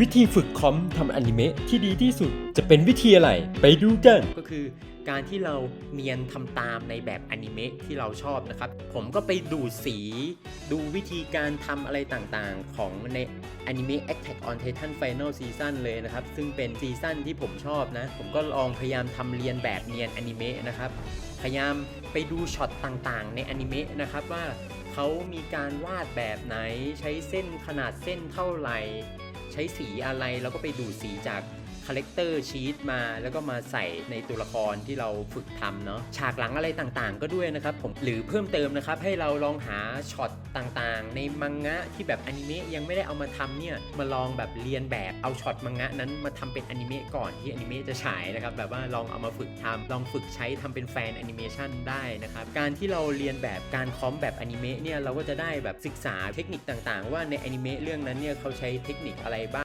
วิธีฝึกคอมทำอนิเมะที่ดีที่สุดจะเป็นวิธีอะไร ไปดูกัน ก็คือการที่เราเนียนทำตามในแบบอนิเมะที่เราชอบนะครับ ผมก็ไปดูสี ดูวิธีการทำอะไรต่างๆ ของในอนิเมะ Attack on Titan Final Season เลยนะครับ ซึ่งเป็นซีซั่นที่ผมชอบนะ ผมก็ลองพยายามทำเรียนแบบเนียนอนิเมะนะครับ พยายามไปดูช็อตต่างๆ ในอนิเมะนะครับว่าเขามีการวาดแบบไหนใช้เส้นขนาดเส้นเท่าไหร่ ใช้สีอะไรแล้วก็ไปดูดสีจากคาแรคเตอร์ชีตมาแล้วก็มาใส่ในตัวละครที่เราฝึกทำเนาะฉากหลังอะไรต่างๆ ก็ด้วยนะครับผมหรือเพิ่มเติมนะครับ ให้เราลองหาช็อตต่างๆ ในมังงะที่แบบอนิเมะยังไม่ได้เอามาทำเนี่ยมาลองแบบเรียนแบบเอาช็อตมังงะนั้นมาทำเป็นอนิเมะก่อนที่อนิเมะจะฉายนะครับแบบว่าลองเอามาฝึกทำลองฝึกใช้ทำเป็นแฟนแอนิเมชันได้นะครับการที่เราเรียนแบบการคอมแบบอนิเมะเนี่ยเราก็จะได้แบบศึกษาเทคนิคต่างๆ ว่าในอนิเมะเรื่องนั้นเนี่ยเขาใช้เทคนิคอะไร